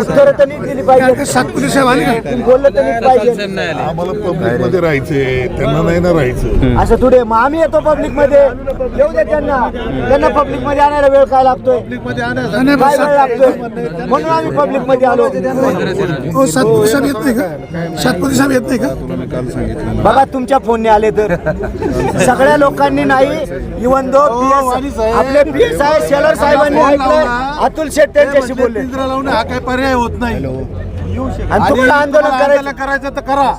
उत्तर तर नीट दिली पाहिजे सातपुते साहेब आले का? बोललं तर नीट पाहिजे आम्हाला पब्लिकमध्ये राहायचंय त्यांना नाही ना राहायचं. असं थोडे मग आम्ही येतो पब्लिकमध्ये येऊ दे त्यांना. त्यांना पब्लिकमध्ये आणायला वेळ काय लागतोय? काय वेळ लागतोय? म्हणून आम्ही पब्लिकमध्ये आलो. हो सातपुते साहेब येत नाही का? सातपुते साहेब येत नाही का? तुम्ही काल सांगितलं. बघा तुमच्या फोनने आले तर. सगळ्या लोकांनी नाही इवन दो PS आपले पी एस आय शेलर साहेबांनी ऐकलं अतुल शेट त्यांच्याशी बोलले. पिंजरा लावून हा काय पर्याय होत नाही. आणि तुम्हाला आंदोलन करायचं करायचं तर करा.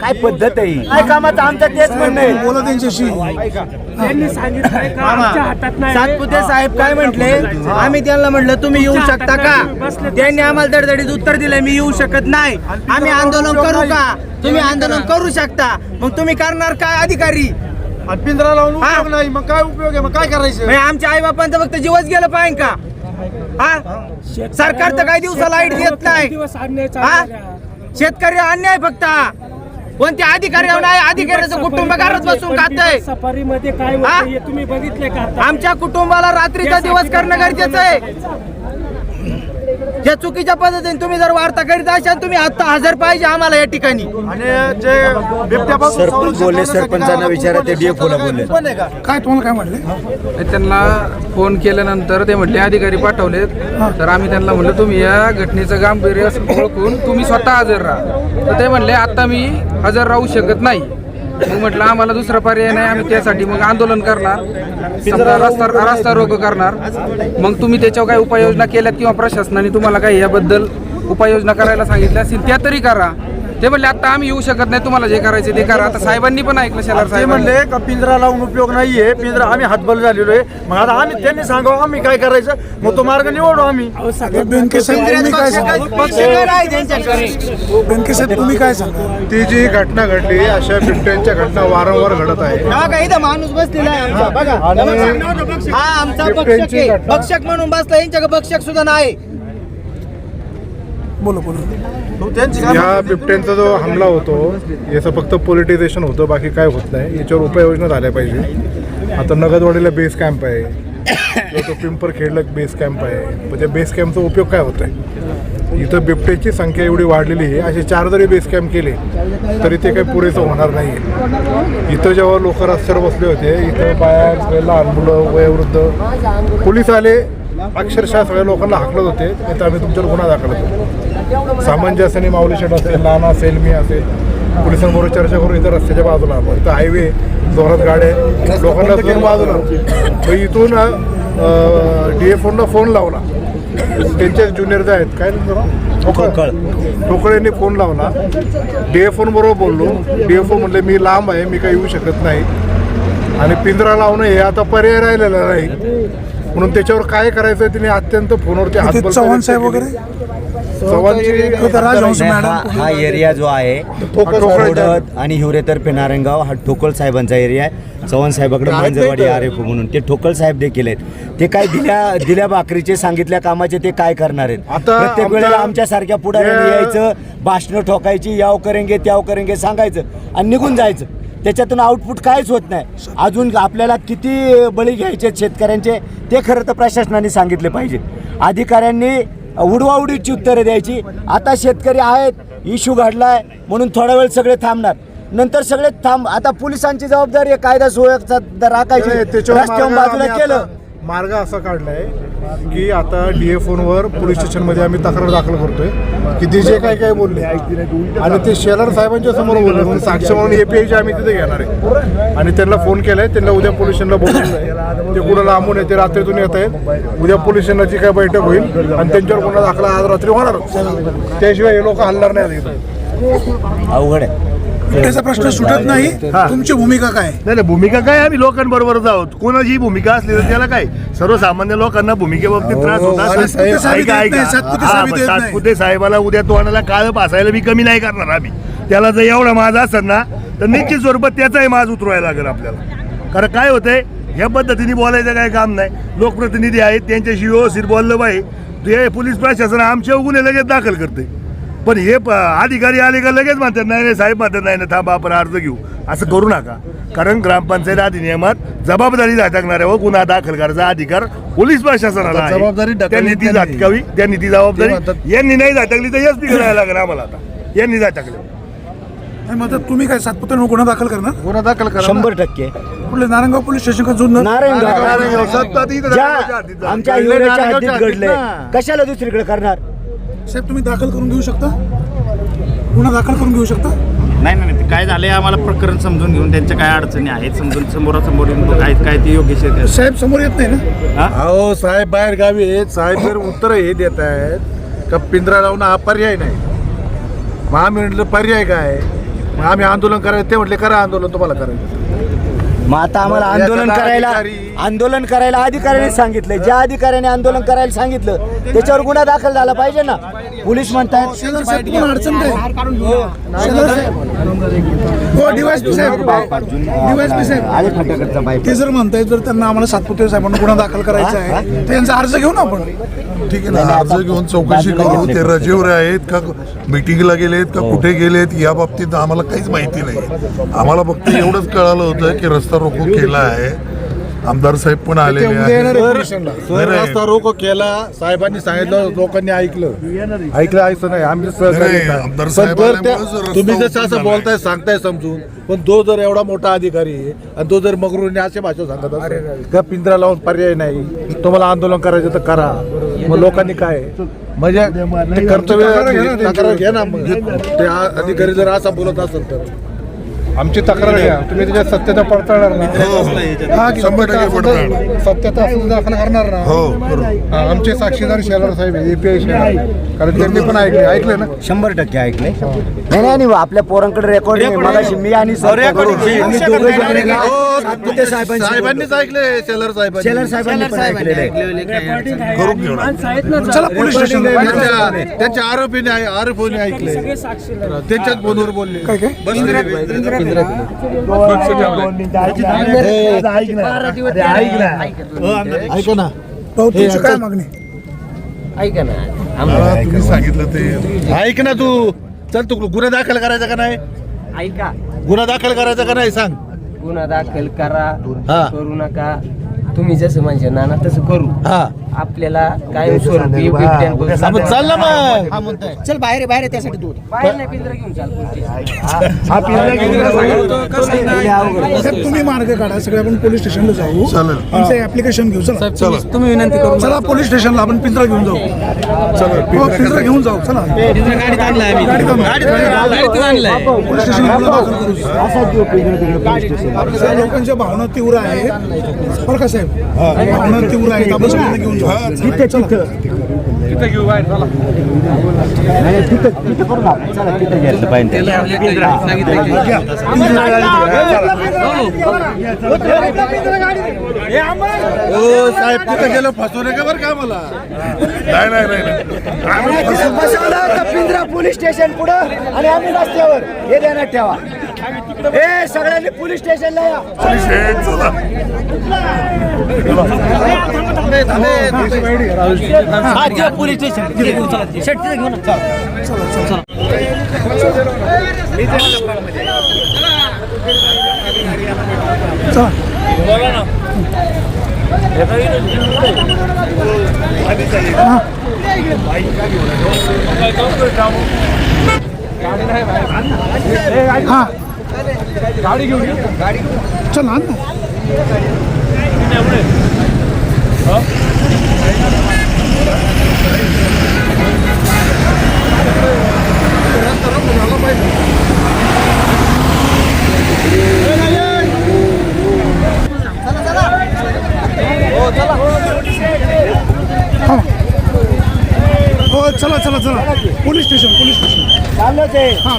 काय पद्धत आहे ही? काय कामाचं? आमचं तेच म्हणणं आहे. बोला त्यांच्याशी. त्यांनी सांगितलंय का? आमच्या हातात नाही. सातपुते साहेब काय म्हटले? आम्ही त्यांना म्हटलं तुम्ही येऊ शकता का? त्यांनी आम्हाला दडदडीत उत्तर दिलंय मी येऊ शकत नाही. आम्ही आंदोलन करू का? तुम्ही आंदोलन करू शकता. मग तुम्ही करणार काय अधिकारी? आणि पिंजरा लावून हा. उपयोग नाही. मग काय उपयोग आहे? मग काय करायचं? म्हणजे आमच्या आई बापांचं फक्त जीवच गेलं पाहिजे का? हा? सरकार तर काही दिवसा लाइट देत नाही. हा. शेतकरी अन्याय फक्त. कोणत्या अधिकारी नाही? अधिकाऱ्याचं कुटुंब घरात बसून खातंय. सफारीमध्ये काय हा? होतं हे तुम्ही बघितले का? आमच्या कुटुंबाला रात्रीचा दिवस करणं गरजेचं आहे. या चुकीच्या पद्धतीने तुम्ही जर वार्ता करीत असाल तुम्ही आता हजर पाहिजे आम्हाला या ठिकाणी. आणि जे सरपंच बोलले, सरपंचांना विचारा, ते DFO ला बोलले. काय तुम्हाला काय म्हटले त्यांना फोन केल्यानंतर ते म्हटले अधिकारी पाठवलेत. तर आम्ही त्यांना म्हणलं तुम्ही या घटनेचं गांभीर्य ओळखून तुम्ही स्वतः हजर राहा. तर ते म्हणले आता मी हजर राहू शकत नाही. मग म्हटलं आम्हाला दुसरा पर्याय नाही आम्ही त्यासाठी मग आंदोलन करणार. समजा रस्ता रस्ता रोग करणार. मग तुम्ही त्याच्यावर काही उपाययोजना केल्यात किंवा प्रशासनाने तुम्हाला काही याबद्दल उपाययोजना करायला सांगितल्या असतील त्या तरी करा. ते म्हणले आता आम्ही येऊ शकत नाही तुम्हाला जे करायचे ते करा. आता साहेबांनी पण ऐकलं शेलार ते साहेब म्हणले का पिंजरा लावून उपयोग नाहीये? पिंजरा आम्ही हातबल झालेलो आहे. मग आता आम्ही त्यांनी सांगावं आम्ही काय करायचं? मग तो मार्ग निवडू आम्ही. बेनके साहेब तुम्ही काय सांगा? बेनके साहेब तुम्ही काय सांगा? ती जी घटना घडली अशा बिबट्यांच्या घटना वारंवार घडत आहे बघा इथं माणूस बसलेला आहे आमचा? बघा. हा आमचा बक्षक बिबट्यांची आहे. घटना. बक्षक म्हणून बसला यांच्याकडे बक्षक सुद्धा नाही. बोला बोला. या बिबट्यांचा जो हमला होतो याचं फक्त पोलिटिझेशन होतं बाकी काय होत नाही. याच्यावर उपाययोजना झाल्या पाहिजे. आता नगदवाडीला बेस कॅम्प आहे. तो पिंपरखेडला बेस कॅम्प आहे. पण त्या बेस कॅम्पचा उपयोग काय होत आहे इथं बिबट्याची संख्या एवढी वाढलेली आहे. असे चार जरी बेस कॅम्प केले तरी ते काही पुरेसं होणार नाही. आहे इथं जेव्हा लोक रस्त्यावर बसले होते इथं बाया लहान मुलं वयोवृद्ध पोलीस आले अक्षरशः सगळ्या लोकांना हाकलत होते. नाही तर आम्ही तुमच्यावर गुन्हा दाखल होतो. सामंजस्याने माऊली शेट असेल नाना असेल मी असेल पोलिसांबरोबर चर्चा करून इथं रस्त्याच्या बाजूला आलो. इथं हायवे जोरात गाड्या लोकांना दोन बाजूला. मग इथून डी एफ फोन लावला. त्यांचे ज्युनियर जे आहेत काय ठोकळ. यांनी फोन लावला. डी एफ बरोबर बोललो. डी एफ म्हणले मी लांब आहे मी काही येऊ शकत नाही. आणि पिंजरा लावणं हे आता पर्याय राहिलेला नाही. म्हणून त्याच्यावर काय करायचं तिने अत्यंत फोनवरती हात चव्हाण साहेब. वगैरे? चव्हाणची तो तर राजहंस हा मॅडम हा एरिया जो आहे ठोकळ आणि हिवरेतर्फे नारायणगाव हा ठोकळ साहेबांचा एरिया आहे. चव्हाण साहेबाकडे मांजरवाडी आर एफ म्हणून. ते ठोकळ साहेब देखील आहेत. ते काय दिल्या दिल्या भाकरीचे सांगितल्या कामाचे ते काय करणार आहेत? आता प्रत्येक आमच्या- वेळेला आमच्या सारख्या पुढाऱ्यांनी यायचं भाषणं ठोकायची याव करेंगे त्याव करेंगे सांगायचं आणि निघून जायचं. त्याच्यातून आउटपुट काहीच होत नाही. अजून आपल्याला किती बळी घ्यायचे आहेत शेतकऱ्यांचे ते खरं तर प्रशासनाने सांगितले पाहिजे. अधिकाऱ्यांनी उडवाउडीची उत्तरं द्यायची. आता शेतकरी आहेत इश्यू घडलाय म्हणून थोडा वेळ सगळे थांबणार. नंतर सगळे थांब आता पोलिसांची जबाबदारी आहे कायदा सुव्यवस्था राखायची. रस्त्यावर बाजूला केलं मार्ग असा काढलाय की आता डीए फोनवर पोलीस स्टेशनमध्ये आम्ही तक्रार दाखल करतोय. की ते जे काय काय बोलले. आणि ते शेलार साहेबांच्या समोर बोलले. म्हणजे म्हणून साक्ष म्हणून एपीआयचे आम्ही तिथे घेणार आहे. आणि त्यांना फोन केलाय. त्यांना उद्या पोलीस स्टेशनला बोलवलंय ते कुठं लांबून येते रात्रीतून येत आहेत. उद्या पोलीस स्टेशनची काय बैठक होईल आणि त्यांच्यावर गुन्हा दाखला आज रात्री होणार. त्याशिवाय हे लोक हलणार नाही अवघड आहे. त्याचा प्रश्न सुटत नाही. तुमची भूमिका काय? नाही नाही भूमिका काय आम्ही लोकांबरोबरच आहोत कोणाची भूमिका असली तर त्याला काय? सर्वसामान्य लोकांना भूमिकेबाबतीत त्रास होत. सातपुते हा, साहेबाला उद्या तोंडाला काळ पासायला मी कमी नाही करणार आम्ही. त्याला जर एवढा माझा असेल ना तर निश्चित स्वरूपात त्याचाही माज उतरवायला लागेल आपल्याला. कारण काय होतंय? या पद्धतीने बोलायचं काय काम नाही. लोकप्रतिनिधी आहेत त्यांच्याशी व्यवस्थित बोललं पाहिजे. ते पोलीस प्रशासन आमच्या गुन्हे लगेच दाखल करते पण हे प- अधिकारी आले का लगेच म्हणतात नाही नाही साहेब म्हणतात नाही नाही थांबा आपण अर्ज घेऊ. असं करू नका. कारण ग्रामपंचायत अधिनियमात जबाबदारी झटकणाऱ्यावर गुन्हा दाखल करायचा अधिकार पोलीस प्रशासनाला आहे. जबाबदारी ढकलली त्यांनी ती त्यांनी. झटकावी त्यांनी ती जबाबदारी यांनी नाही झटकली तर हेच करायला लागेल आम्हाला आता. यांनी झटकलं आणि मग आता तुम्ही काय सातपुत्यानं गुन्हा दाखल करणार? गुन्हा दाखल करा ना. शंभर टक्के. कुठले? नारायणगाव पोलीस स्टेशन का नारायणगाव ज्या. आमच्या घडलंय हिवऱ्याच्या हद्दीत ना. कशाला दुसरीकडे करणार? साहेब तुम्ही दाखल करून घेऊ शकता? गुन्हा दाखल करून घेऊ शकता? नाही नाही ते काय झालंय आम्हाला प्रकरण समजून घेऊन त्यांच्या काय अडचणी आहेत समजून समोरासमोर येऊन काय काय ते योग्य शे- साहेब समोर येत नाही ना? अहो साहेब बाहेर गावी आहेत साहेब जर उत्तर हे देत आहेत का पिंजरा लावणं हा पर्याय नाही. मग आम्ही म्हटलं पर्याय काय? मग आम्ही आंदोलन करायचं ते म्हटले करा आंदोलन तुम्हाला करायचं. मग आता आम्हाला आंदोलन करायला आंदोलन करायला अधिकाऱ्याने सांगितलं. ज्या अधिकाऱ्याने आंदोलन करायला सांगितलं त्याच्यावर गुन्हा दाखल झाला पाहिजे ना. पोलीस हो साहेब. ते जर म्हणताय जर त्यांना आम्हाला सातपुते साहेबांना गुन्हा दाखल करायचा आहे तर यांचा अर्ज घेऊ ना आपण? ठीक आहे ना? अर्ज घेऊन चौकशी करू ते रजेवर आहेत का मिटिंगला गेलेत का कुठे गेलेत? या बाबतीत आम्हाला काहीच माहिती नाही. आम्हाला फक्त एवढंच कळालं होतं की रस्ता रोको केला आहे आमदार साहेब पण आलेले आहेत सर नाही. रस्ता रोको केला साहेबांनी सांगितलं लोकांनी ऐकलं ऐकलं ऐकलं नाही आम्ही सहकार्य नाही, नाही. आमदार पण साहेब जर त्या- आल्यामुळेच रस्ता तुम्ही जसं असं. बोलताय सांगताय समजून पण तो जर एवढा मोठा अधिकारी आहे आणि तो जर मगरूने अशा भाषा सांगत असेल का पिंजरा लावून पर्याय नाही तुम्हाला आंदोलन करायचं तर करा मग लोकांनी काय म्हणजे ते कर्तव्य तक्रार घ्या ना मग ते आ- अधिकारी जर असा बोलत असेल तर आमची तक्रार घ्या. तुम्ही त्याच्यात सत्यता पडताळणार ना. हा, की शंभर टक्के पडताळणार. सत्यता असं दाखल करणार ना. हो हा, आमचे साक्षीदार शेलार साहेब एपीआय शेलार. कारण त्यांनी पण ऐकले ऐकले ना. शंभर टक्के ऐकले. नाही नाही नाही, आपल्या पोरांकडे रेकॉर्डिंग आहे. मगाशी मी आणि सर recording. आम्ही दोघं जण आहे. ना, सातपुते साहेबांशी साहेबांनीच ऐकले शेलार साहेबांनी. शेलार साहेबांनी पण ऐकलेलं आहे. करून घेऊ ना माणसं आहेत ना चला पोलीस स्टेशन त्यांच्या त्यांच्या आरोपीने आरोपीने ऐकले त्यांच्याच फोनवर बोलले. काय काय? ऐका ना काय मागणी तुम्ही सांगितलं ते ऐक ना तू चल तू गुन्हा दाखल करायचा का नाही ऐका गुन्हा दाखल करायचा का नाही सांग गुन्हा दाखल करा हा. करू नका. तुम्ही जसं म्हणजे नाना तसं करू. हा. आपल्याला कायमस्वरूपी बिबट्यांपासून हा, मग चाल ना मग. चल बाहेर आहे, बाहेर आहे त्यासाठी तू. बाहेर नाही पिंजरा घेऊन चाल. साहेब तुम्ही मार्ग काढा सगळे आपण पोलीस स्टेशनला जाऊ. चालेल. आमचं ऍप्लिकेशन घेऊ चला. चला. तुम्ही विनंती करू चला पोलीस स्टेशनला आपण पिंजरा घेऊन जाऊ. हो, पिंजरा घेऊन जाऊ चला. गाडीत आणलाय पोलीस स्टेशनला दाखल करू. साहेब, लोकांच्या भावना तीव्र आहेत. बरं का साहेब? भावना तीव्र आहेत. आपण सगळ्यांना घेऊन जाऊ. तिथे तिथं चला तिथे घ्यायचं पाहिजे ओ साहेब तिथं गेलो फसवू नका बरं का मला नाही नाही नाही आम्ही फसवू- पिंजरा पोलीस स्टेशन पुढं आणि आम्ही रस्त्यावर हे ध्यानात ठेवा ए सगळ्यांनी पोलीस स्टेशनला या. Police station. घेऊन हा. गाडी घेऊन चला आण ना हा. हो चला चला चला पोलीस स्टेशन पोलीस स्टेशन चाललोच आहे हा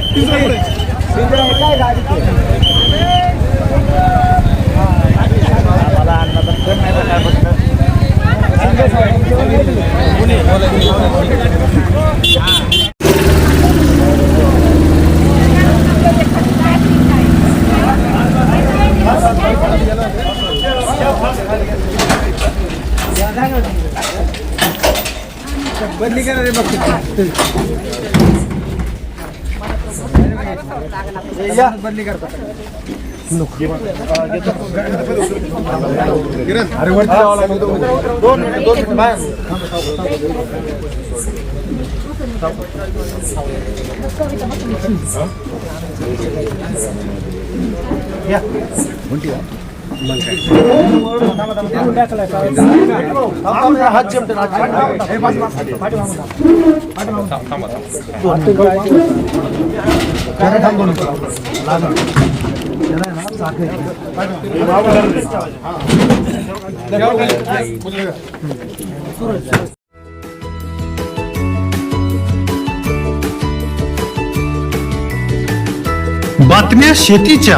बदली करता अरे वर दोन मिनिट दोन मिनिट बाय या म्हणते बातम्या शेतीच्या.